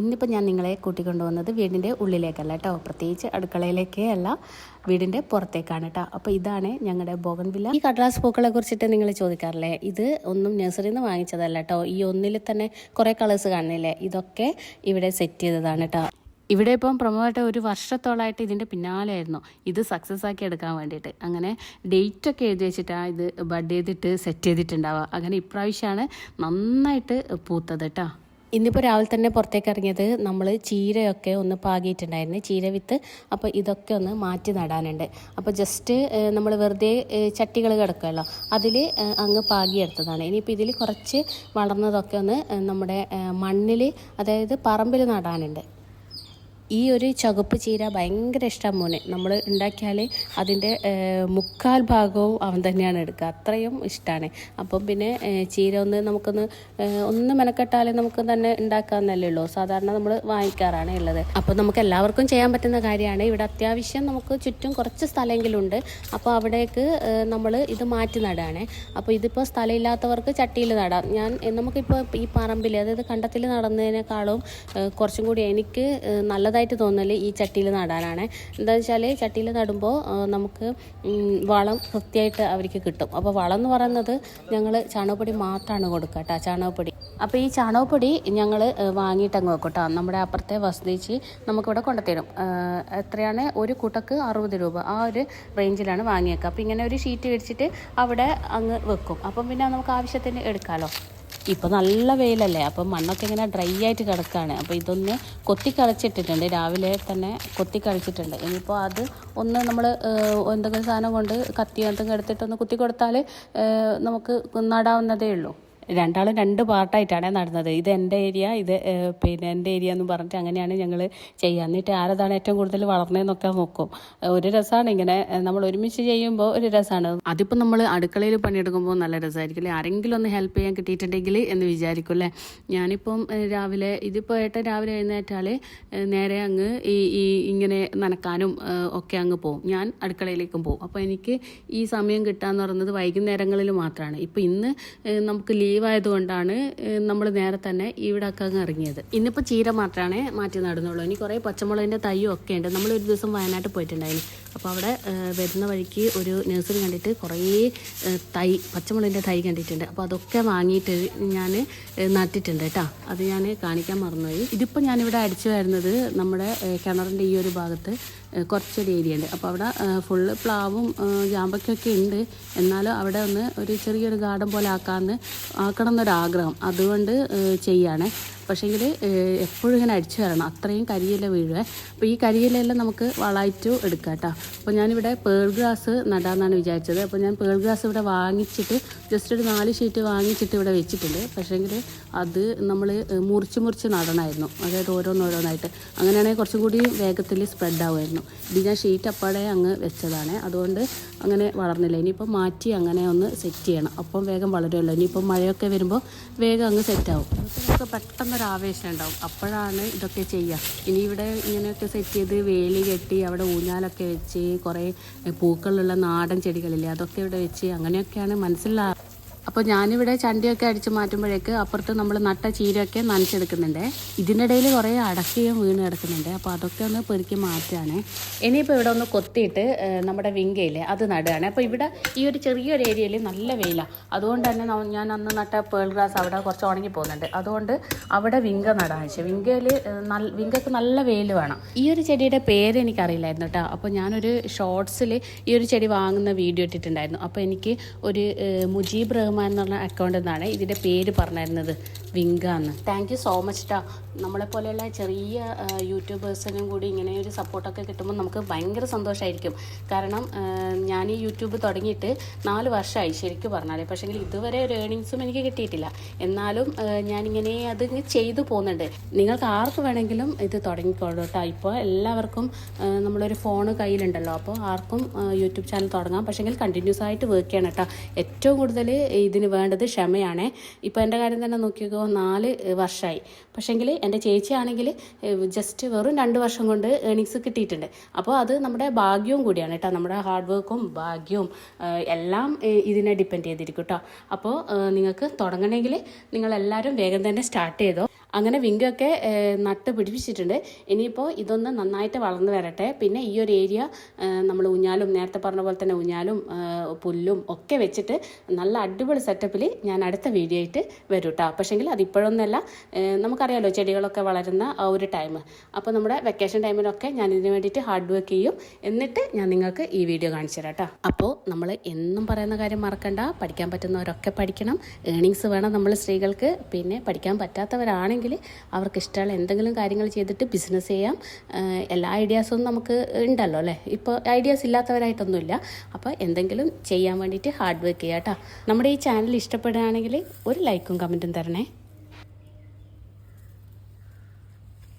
ഇന്നിപ്പോൾ ഞാൻ നിങ്ങളെ കൂട്ടിക്കൊണ്ടുവന്നത് വീടിന്റെ ഉള്ളിലേക്കല്ല കേട്ടോ. പ്രത്യേകിച്ച് അടുക്കളയിലേക്കേ അല്ല വീടിന്റെ പുറത്തേക്കാണ് കേട്ടോ. അപ്പോൾ ഇതാണ് ഞങ്ങളുടെ ബോഗൻവില്ല ഈ കടലാസ് പൂക്കളെ കുറിച്ചിട്ട് നിങ്ങൾ ചോദിക്കാറില്ലേ? ഇത് ഒന്നും നഴ്സറിയിൽ നിന്ന് വാങ്ങിച്ചതല്ല കേട്ടോ. ഈ ഒന്നിൽ തന്നെ കുറേ കളേഴ്സ് കാണുന്നില്ലേ? ഇതൊക്കെ ഇവിടെ സെറ്റ് ചെയ്തതാണ് കേട്ടോ. ഇവിടെ ഇപ്പം പ്രമോട്ട് ഒരു വർഷത്തോളമായിട്ട് ഇതിന്റെ പിന്നാലെയായിരുന്നു. ഇത് സക്സസ് ആക്കി എടുക്കാൻ വേണ്ടിയിട്ട്. അങ്ങനെ ഡേറ്റ് ഒക്കെ എഴുതി വെച്ചിട്ടാണ് ഇത് ബഡ് ചെയ്തിട്ട് സെറ്റ് ചെയ്തിട്ടുണ്ടാവുക. അങ്ങനെ ഇപ്രാവശ്യമാണ് നന്നായിട്ട് പൂത്തത് കേട്ടോ. ഇന്നിപ്പോൾ രാവിലെ തന്നെ പുറത്തേക്ക് ഇറങ്ങിയത് നമ്മൾ ചീരയൊക്കെ ഒന്ന് പാകിയിട്ടുണ്ടായിരുന്നു ചീര വിത്ത്. അപ്പോൾ ഇതൊക്കെ ഒന്ന് മാറ്റി നടാനുണ്ട്. അപ്പോൾ ജസ്റ്റ് നമ്മൾ വെറുതെ ചട്ടികൾ കിടക്കുമല്ലോ അതിൽ അങ്ങ് പാകിയെടുത്തതാണ്. ഇനിയിപ്പോൾ ഇതിൽ കുറച്ച് വളർന്നതൊക്കെ ഒന്ന് നമ്മുടെ മണ്ണിൽ അതായത് പറമ്പിൽ നടാനുണ്ട്. ഈ ഒരു ചുവപ്പ് ചീര ഭയങ്കര ഇഷ്ടം മോനെ. നമ്മൾ ഉണ്ടാക്കിയാൽ അതിന്റെ മുക്കാൽ ഭാഗവും അവൻ തന്നെയാണ് എടുക്കുക. അത്രയും ഇഷ്ടമാണ് അപ്പം പിന്നെ ചീര ഒന്ന് നമുക്കൊന്ന് ഒന്ന് മെനക്കെട്ടാൽ നമുക്ക് തന്നെ ഉണ്ടാക്കാമെന്നല്ലേ ഉള്ളൂ. സാധാരണ നമ്മൾ വാങ്ങിക്കാറാണ് ഉള്ളത്. അപ്പോൾ നമുക്ക് എല്ലാവർക്കും ചെയ്യാൻ പറ്റുന്ന കാര്യമാണ്. ഇവിടെ അത്യാവശ്യം നമുക്ക് ചുറ്റും കുറച്ച് സ്ഥലമെങ്കിലും ഉണ്ട് അപ്പോൾ അവിടേക്ക് നമ്മൾ ഇത് മാറ്റി നടുകയാണ് അപ്പോൾ ഇതിപ്പോൾ സ്ഥലമില്ലാത്തവർക്ക് ചട്ടിയിൽ നടാം. ഞാൻ നമുക്കിപ്പോൾ ഈ പറമ്പിൽ അതായത് കണ്ടത്തിൽ നടന്നതിനേക്കാളും കുറച്ചും കൂടി എനിക്ക് ഏഹ്, നല്ലതായിട്ട് തോന്നൽ ഈ ചട്ടിയിൽ നടാനാണ്. എന്താണെന്ന് വെച്ചാൽ ചട്ടിയിൽ നടുമ്പോൾ നമുക്ക് വളം കൃത്യമായിട്ട് അവർക്ക് കിട്ടും. അപ്പോൾ വളം എന്ന് പറയുന്നത് ഞങ്ങൾ ചാണകപ്പൊടി മാത്രമാണ് കൊടുക്കുക കേട്ടോ ചാണകപ്പൊടി. അപ്പോൾ ഈ ചാണകപ്പൊടി ഞങ്ങൾ വാങ്ങിയിട്ട് അങ്ങ് വെക്കും കേട്ടോ നമ്മുടെ അപ്പുറത്തെ വസതിച്ച് നമുക്കിവിടെ കൊണ്ടുത്തരും. എത്രയാണ്? ഒരു കുട്ടക്ക് അറുപത് രൂപ. ആ ഒരു റേഞ്ചിലാണ് വാങ്ങിയേക്കുക അപ്പോൾ ഇങ്ങനെ ഒരു ഷീറ്റ് മേടിച്ചിട്ട് അവിടെ അങ്ങ് വെക്കും. അപ്പം പിന്നെ നമുക്ക് ആവശ്യത്തിന് എടുക്കാമല്ലോ ഇപ്പോൾ നല്ല വെയിലല്ലേ അപ്പം മണ്ണൊക്കെ ഇങ്ങനെ ഡ്രൈ ആയിട്ട് കിടക്കുകയാണ് അപ്പോൾ ഇതൊന്ന് കൊത്തി കളിച്ചിട്ടിട്ടുണ്ട്. രാവിലെ തന്നെ കൊത്തി കളിച്ചിട്ടുണ്ട്. ഇനിയിപ്പോൾ അത് ഒന്ന് നമ്മൾ എന്തെങ്കിലും സാധനം കൊണ്ട് കത്തി എന്തെങ്കിലും എടുത്തിട്ടൊന്ന് കുത്തി കൊടുത്താൽ നമുക്ക് നടാവുന്നതേ ഉള്ളൂ. രണ്ടാളും രണ്ട് പാർട്ടായിട്ടാണ് നടന്നത്. ഇത് എന്റെ ഏരിയ ഇത് പിന്നെ എന്റെ ഏരിയ എന്ന് പറഞ്ഞിട്ട് അങ്ങനെയാണ് ഞങ്ങൾ ചെയ്യുക. എന്നിട്ട് ആരതാണ് ഏറ്റവും കൂടുതൽ വളർന്നതെന്നൊക്കെ നോക്കും. ഒരു രസമാണ് ഇങ്ങനെ നമ്മൾ ഒരുമിച്ച് ചെയ്യുമ്പോൾ ഒരു രസമാണ്. അതിപ്പോൾ നമ്മൾ അടുക്കളയിൽ പണിയെടുക്കുമ്പോൾ നല്ല രസമായിരിക്കും അല്ലേ? ആരെങ്കിലും ഒന്ന് ഹെൽപ്പ് ചെയ്യാൻ കിട്ടിയിട്ടുണ്ടെങ്കിൽ എന്ന് വിചാരിക്കും അല്ലേ? ഞാനിപ്പം രാവിലെ ഇതിപ്പോൾ ഏട്ട രാവിലെ എഴുന്നേറ്റാൽ നേരെ അങ്ങ് ഈ ഈ ഇങ്ങനെ നനക്കാനും ഒക്കെ അങ്ങ് പോകും ഞാൻ അടുക്കളയിലേക്കും പോകും അപ്പോൾ എനിക്ക് ഈ സമയം കിട്ടാന്ന് പറയുന്നത് വൈകുന്നേരങ്ങളിൽ മാത്രമാണ്. ഇപ്പോൾ ഇന്ന് നമുക്ക് ലീവ് ആയതുകൊണ്ടാണ് നമ്മൾ നേരെ തന്നെ ഇവിടെ അക്കങ്ങ് ഇറങ്ങിയത്. ഇന്നിപ്പോൾ ചീര മാത്രമാണ് മാറ്റി നടന്നുള്ളൂ. ഇനി കുറേ പച്ചമുളകിന്റെ തൈയും ഒക്കെ ഉണ്ട്. നമ്മൾ ഒരു ദിവസം വയനാട്ടിൽ പോയിട്ടുണ്ടായിരുന്നു. അപ്പോൾ അവിടെ വരുന്ന വഴിക്ക് ഒരു നഴ്സറി കണ്ടിട്ട് കുറേ തൈ പച്ചമുളകിന്റെ തൈ കണ്ടിട്ടുണ്ട്. അപ്പോൾ അതൊക്കെ വാങ്ങിയിട്ട് ഞാൻ നട്ടിട്ടുണ്ട് കേട്ടോ. അത് ഞാൻ കാണിക്കാൻ മറന്നുപോയി. ഇതിപ്പോൾ ഞാനിവിടെ അടിച്ചു വരുന്നത് നമ്മുടെ കിണറിന്റെ ഈ ഒരു ഭാഗത്ത് കുറച്ചൊരു ഏരിയ ഉണ്ട് അപ്പോൾ അവിടെ ഫുള്ള് പ്ലാവും ജാമ്പയ്ക്കൊക്കെ ഉണ്ട്. എന്നാലും അവിടെ ഒന്ന് ഒരു ചെറിയൊരു ഗാർഡൻ പോലെ ആക്കാമെന്ന് ആക്കണം എന്നൊരാഗ്രഹം അതുകൊണ്ട് ചെയ്യാണ്. പക്ഷേങ്കിൽ എപ്പോഴും ഇങ്ങനെ അടിച്ചു വരണം. അത്രയും കരിയില വീഴുവേ. അപ്പോൾ ഈ കരിയിലെല്ലാം നമുക്ക് വളായിട്ട് എടുക്കാം കേട്ടോ അപ്പോൾ ഞാനിവിടെ പേൾ ഗ്രാസ് നടാമെന്നാണ് വിചാരിച്ചത്. അപ്പോൾ ഞാൻ പേൾ ഗ്രാസ് ഇവിടെ വാങ്ങിച്ചിട്ട് ജസ്റ്റ് ഒരു നാല് ഷീറ്റ് വാങ്ങിച്ചിട്ട് ഇവിടെ വെച്ചിട്ടുണ്ട്. പക്ഷേങ്കിൽ അത് നമ്മൾ മുറിച്ച് മുറിച്ച് നടണമായിരുന്നു അതായത് ഓരോന്നോരോന്നായിട്ട്. അങ്ങനെയാണെങ്കിൽ കുറച്ചും കൂടി വേഗത്തിൽ സ്പ്രെഡ് ആവുമായിരുന്നു. ഇത് ഞാൻ ഷീറ്റ് അപ്പാടെ അങ്ങ് വെച്ചതാണ്. അതുകൊണ്ട് അങ്ങനെ വളർന്നില്ല. ഇനിയിപ്പോൾ മാറ്റി അങ്ങനെ ഒന്ന് സെറ്റ് ചെയ്യണം. അപ്പം വേഗം വളരുമല്ലോ ഇനിയിപ്പോൾ മഴയൊക്കെ വരുമ്പോൾ വേഗം അങ്ങ് സെറ്റ് ആവും. പെട്ടെന്നൊരു ആവേശം ഉണ്ടാവും. അപ്പോഴാണ് ഇതൊക്കെ ചെയ്യുക. ഇനി ഇവിടെ ഇങ്ങനെയൊക്കെ സെറ്റ് ചെയ്ത് വേലി കെട്ടി അവിടെ ഊഞ്ഞാലൊക്കെ വെച്ച് കുറേ പൂക്കളുള്ള നാടൻ ചെടികളില്ലേ അതൊക്കെ ഇവിടെ വെച്ച് അങ്ങനെയൊക്കെയാണ് മനസ്സിലാ അപ്പോൾ ഞാനിവിടെ ചണ്ടിയൊക്കെ അടിച്ച് മാറ്റുമ്പോഴേക്ക് അപ്പുറത്ത് നമ്മൾ നട്ട ചീരയൊക്കെ നനച്ചെടുക്കുന്നുണ്ട്. ഇതിനിടയിൽ കുറേ അടക്കയും വീണ് കിടക്കുന്നുണ്ട്. അപ്പോൾ അതൊക്കെ ഒന്ന് പെറുക്കി മാറ്റുകയാണ് ഇനിയിപ്പോൾ ഇവിടെ ഒന്ന് കൊത്തിയിട്ട് നമ്മുടെ വിങ്കയില്ലേ അത് നടുകയാണ്. അപ്പോൾ ഇവിടെ ഈ ഒരു ചെറിയൊരു ഏരിയയിൽ നല്ല വെയിലാണ് അതുകൊണ്ട് തന്നെ ഞാൻ അന്ന് നട്ട പേൾ ഗ്രാസ് അവിടെ കുറച്ച് ഉണങ്ങി പോകുന്നുണ്ട്. അതുകൊണ്ട് അവിടെ വിങ്ക നടാൻ വെച്ചു. വിങ്കയിൽ നല്ല വിങ്കക്ക് നല്ല വെയിൽ വേണം. ഈ ഒരു ചെടിയുടെ പേര് എനിക്കറിയില്ലായിരുന്നു കേട്ടോ അപ്പോൾ ഞാനൊരു ഷോർട്സിൽ ഈ ഒരു ചെടി വാങ്ങുന്ന വീഡിയോ ഇട്ടിട്ടുണ്ടായിരുന്നു. അപ്പോൾ എനിക്ക് ഒരു മുജീബ് റഹ്മാൻ എന്നുള്ള അക്കൗണ്ടിൽ നിന്നാണ് ഇതിന്റെ പേര് പറഞ്ഞിരുന്നത് വിങ്ക എന്ന്. താങ്ക് യു സോ മച്ച് ടാ നമ്മളെ പോലെയുള്ള ചെറിയ യൂട്യൂബേഴ്സിനും കൂടി ഇങ്ങനെ ഒരു സപ്പോർട്ടൊക്കെ കിട്ടുമ്പോൾ നമുക്ക് ഭയങ്കര സന്തോഷമായിരിക്കും കാരണം ഞാൻ ഈ യൂട്യൂബ് തുടങ്ങിയിട്ട് നാല് വർഷമായി ശരിക്കും പറഞ്ഞാൽ പക്ഷേ ഇതുവരെ ഒരു ഏണിങ്സും എനിക്ക് കിട്ടിയിട്ടില്ല. എന്നാലും ഞാനിങ്ങനെ അത് ചെയ്തു പോകുന്നുണ്ട്. നിങ്ങൾക്ക് ആർക്ക് വേണമെങ്കിലും ഇത് തുടങ്ങിക്കോളൂ കേട്ടോ ഇപ്പോൾ എല്ലാവർക്കും നമ്മളൊരു ഫോൺ കയ്യിലുണ്ടല്ലോ. അപ്പോൾ ആർക്കും യൂട്യൂബ് ചാനൽ തുടങ്ങാം. പക്ഷേങ്കിൽ കണ്ടിന്യൂസ് ആയിട്ട് വർക്ക് ചെയ്യണം കേട്ടോ ഏറ്റവും കൂടുതൽ ഇതിന് വേണ്ടത് ക്ഷമയാണ്. ഇപ്പോൾ എന്റെ കാര്യം തന്നെ നോക്കിക്കോ നാല് വർഷമായി പക്ഷേങ്കിൽ എന്റെ ചേച്ചിയാണെങ്കിൽ ജസ്റ്റ് വെറും രണ്ട് വർഷം കൊണ്ട് ഏണിങ്സ് കിട്ടിയിട്ടുണ്ട്. അപ്പോൾ അത് നമ്മുടെ ഭാഗ്യവും കൂടിയാണ് കേട്ടോ നമ്മുടെ ഹാർഡ് വർക്കും ഭാഗ്യവും എല്ലാം ഇതിനെ ഡിപ്പെൻഡ് ചെയ്തിരിക്കും കേട്ടോ അപ്പോൾ നിങ്ങൾക്ക് തുടങ്ങണമെങ്കിൽ നിങ്ങളെല്ലാവരും വേഗം തന്നെ സ്റ്റാർട്ട് ചെയ്തോ. അങ്ങനെ വിങ്കൊക്കെ നട്ട് പിടിപ്പിച്ചിട്ടുണ്ട്. ഇനിയിപ്പോൾ ഇതൊന്ന് നന്നായിട്ട് വളർന്നു വരട്ടെ. പിന്നെ ഈ ഒരു ഏരിയ നമ്മൾ ഊഞ്ഞാലും നേരത്തെ പറഞ്ഞ പോലെ തന്നെ ഊഞ്ഞാലും പുല്ലും ഒക്കെ വെച്ചിട്ട് നല്ല അടിപൊളി സെറ്റപ്പിൽ ഞാൻ അടുത്ത വീഡിയോ ആയിട്ട് വരും കേട്ടോ പക്ഷേങ്കിൽ അതിപ്പോഴൊന്നുമല്ല നമുക്കറിയാലോ ചെടികളൊക്കെ വളരുന്ന ആ ഒരു ടൈം അപ്പോൾ നമ്മുടെ വെക്കേഷൻ ടൈമിലൊക്കെ ഞാൻ ഇതിന് വേണ്ടിയിട്ട് ഹാർഡ് വർക്ക് ചെയ്യും. എന്നിട്ട് ഞാൻ നിങ്ങൾക്ക് ഈ വീഡിയോ കാണിച്ചു തരാം കേട്ടോ അപ്പോൾ നമ്മൾ എന്നും പറയുന്ന കാര്യം മറക്കണ്ട. പഠിക്കാൻ പറ്റുന്നവരൊക്കെ പഠിക്കണം. ഏണിങ്സ് വേണം നമ്മൾ സ്ത്രീകൾക്ക്. പിന്നെ പഠിക്കാൻ പറ്റാത്തവരാണെങ്കിൽ അവർക്ക് ഇഷ്ടമുള്ള എന്തെങ്കിലും കാര്യങ്ങൾ ചെയ്തിട്ട് ബിസിനസ് ചെയ്യാം. എല്ലാ ഐഡിയാസും നമുക്ക് ഉണ്ടല്ലോ അല്ലേ? ഇപ്പോൾ ഐഡിയാസ് ഇല്ലാത്തവരായിട്ടൊന്നുമില്ല. അപ്പോൾ എന്തെങ്കിലും ചെയ്യാൻ വേണ്ടിയിട്ട് ഹാർഡ് വർക്ക് ചെയ്യാം കേട്ടോ. നമ്മുടെ ഈ ചാനൽ ഇഷ്ടപ്പെടുകയാണെങ്കിൽ ഒരു ലൈക്കും കമന്റും തരണേ.